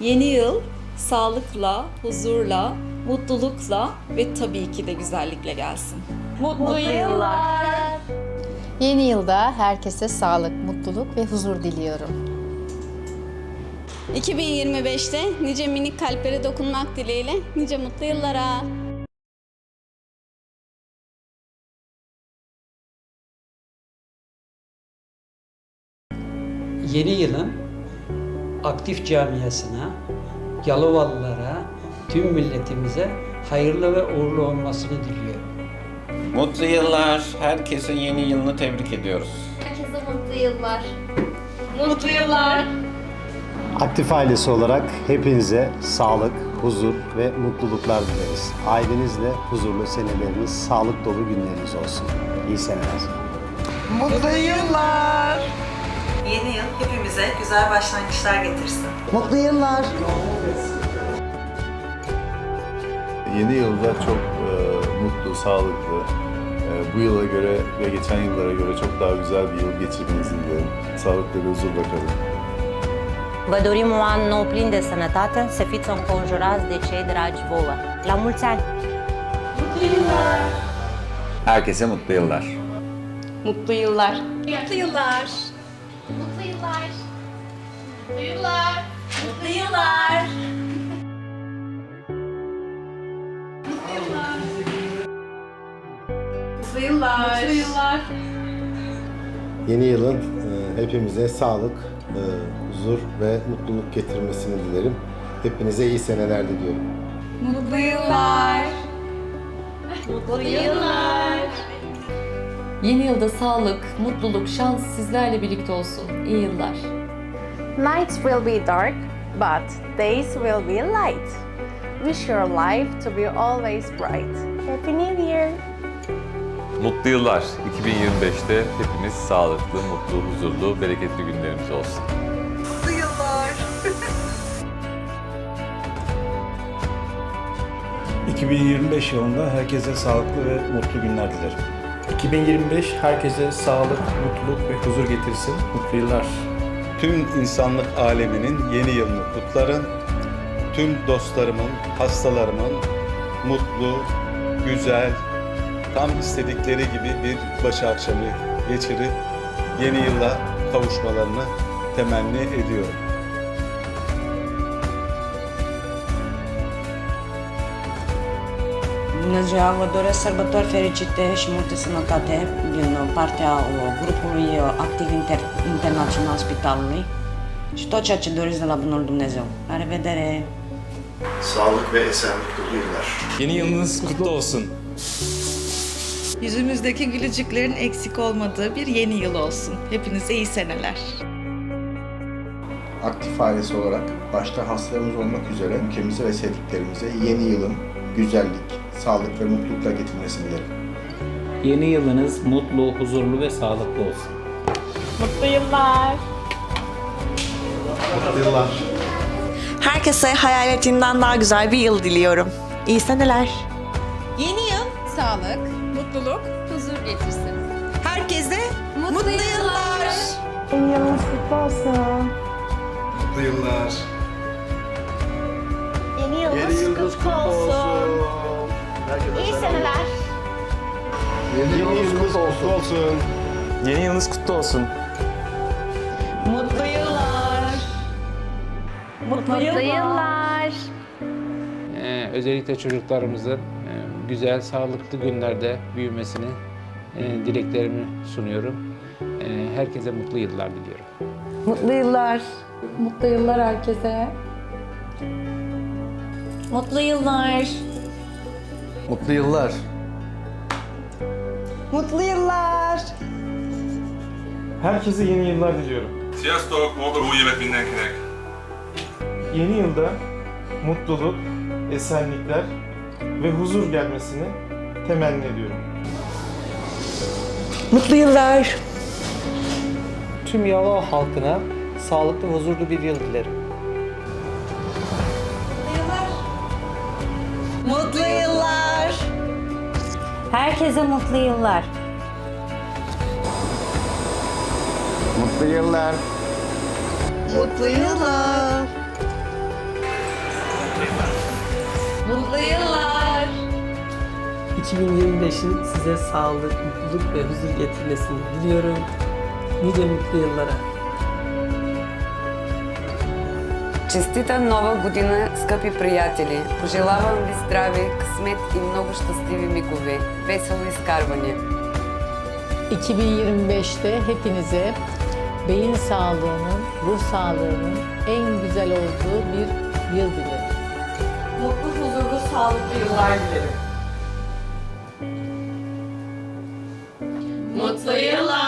Yeni yıl sağlıkla, huzurla, mutlulukla ve tabii ki de güzellikle gelsin. Mutlu yıllar. Yeni yılda herkese sağlık, mutluluk ve huzur diliyorum. 2025'te nice minik kalplere dokunmak dileğiyle nice mutlu yıllara. Yeni yılın aktif camiasına, Yalovalılara, tüm milletimize hayırlı ve uğurlu olmasını diliyorum. Mutlu yıllar. Herkesin yeni yılını tebrik ediyoruz. Herkese mutlu yıllar. Mutlu yıllar. Aktif ailesi olarak hepinize sağlık, huzur ve mutluluklar dileriz. Ailenizle huzurlu seneleriniz, sağlık dolu günleriniz olsun. İyi seneler. Yeni yıl hepimize güzel başlangıçlar getirsin. Mutlu yıllar. Yeni yılda çok e, mutlu, sağlıklı, e, bu yıla göre ve geçen yıllara göre çok daha güzel bir yıl geçirmenizi dilerim. Sağlıklı ve huzurla kalın. Vă dorim un an nou plin de sănătate, să fiți înconjurați de cei dragi vouă. La mulți ani! Herkese mutlu yıllar. Mutlu yıllar. Mutlu yıllar. Mutlu yıllar. Mutlu yıllar. Mutlu yıllar. Mutlu yıllar. Mutlu yıllar. Yeni yılın e, hepimize sağlık, e, huzur ve mutluluk getirmesini dilerim. Hepinize iyi seneler diliyorum. Mutlu yıllar. Mutlu yıllar. Yeni yılda sağlık, mutluluk, şans sizlerle birlikte olsun. İyi yıllar. Nights will be dark, but days will be light. Wish your life to be always bright. Happy New Year. Mutlu yıllar. 2025'te hepimiz sağlıklı, mutlu, huzurlu, bereketli günlerimiz olsun. Mutlu yıllar. 2025 yılında herkese sağlıklı ve mutlu günler dilerim. 2025 herkese sağlık, mutluluk ve huzur getirsin. Mutlu yıllar. Tüm insanlık aleminin yeni yılını kutlarım. Tüm dostlarımın, hastalarımın mutlu, güzel, tam istedikleri gibi bir başı akşamı geçirip yeni yıla kavuşmalarını temenni ediyorum. Bună ziua, vă doresc sărbători fericite și multă sănătate din partea grupului activ inter- internațional Spitalului și tot ceea ce doriți de la Bunul Dumnezeu. La revedere! Sağlık ve esenlik dolu yıllar. Yeni yılınız kutlu olsun. Yüzümüzdeki gülücüklerin eksik olmadığı bir yeni yıl olsun. Hepinize iyi seneler. Aktif ailesi olarak başta hastalarımız olmak üzere ülkemize ve sevdiklerimize yeni yılın güzellik, sağlık ve mutlulukla getirmesini dilerim. Yeni yılınız mutlu, huzurlu ve sağlıklı olsun. Mutlu yıllar. Mutlu yıllar. Herkese hayal ettiğinden daha güzel bir yıl diliyorum. İyi seneler. Yeni yıl sağlık, mutluluk, huzur getirsin. Herkese mutlu, yıllar. Yeni yılınız kutlu olsun. Mutlu yıllar. Yeni yılınız kutlu olsun. İyi seneler. Yeni yılınız kutlu olsun. Yeni yılınız kutlu olsun. Mutlu yıllar. Mutlu yıllar. Ee, özellikle çocuklarımızın e, güzel, sağlıklı günlerde büyümesini e, dileklerimi sunuyorum. E, herkese mutlu yıllar diliyorum. Mutlu yıllar. Mutlu yıllar herkese. Mutlu yıllar. Mutlu yıllar. Mutlu yıllar. Herkese yeni yıllar diliyorum. Sziasztok! Boldog új évet mindenkinek! Yeni yılda mutluluk, esenlikler ve huzur gelmesini temenni ediyorum. Mutlu yıllar. Tüm Yalova halkına sağlıklı ve huzurlu bir yıl dilerim. Mutlu yıllar. Herkese mutlu yıllar. Mutlu yıllar. Mutlu yıllar. Mutlu yıllar. 2025'in size sağlık, mutluluk ve huzur getirmesini diliyorum. Nice mutlu yıllara. Честита нова година, скъпи приятели! Пожелавам ви здраве, късмет и много щастливи мигове. Весело изкарване! 2025'te hepinize beyin sağlığının, ruh sağlığının en güzel olduğu bir yıl dilerim. Mutlu, huzurlu, sağlıklı yıllar dilerim. Mutlu yıllar.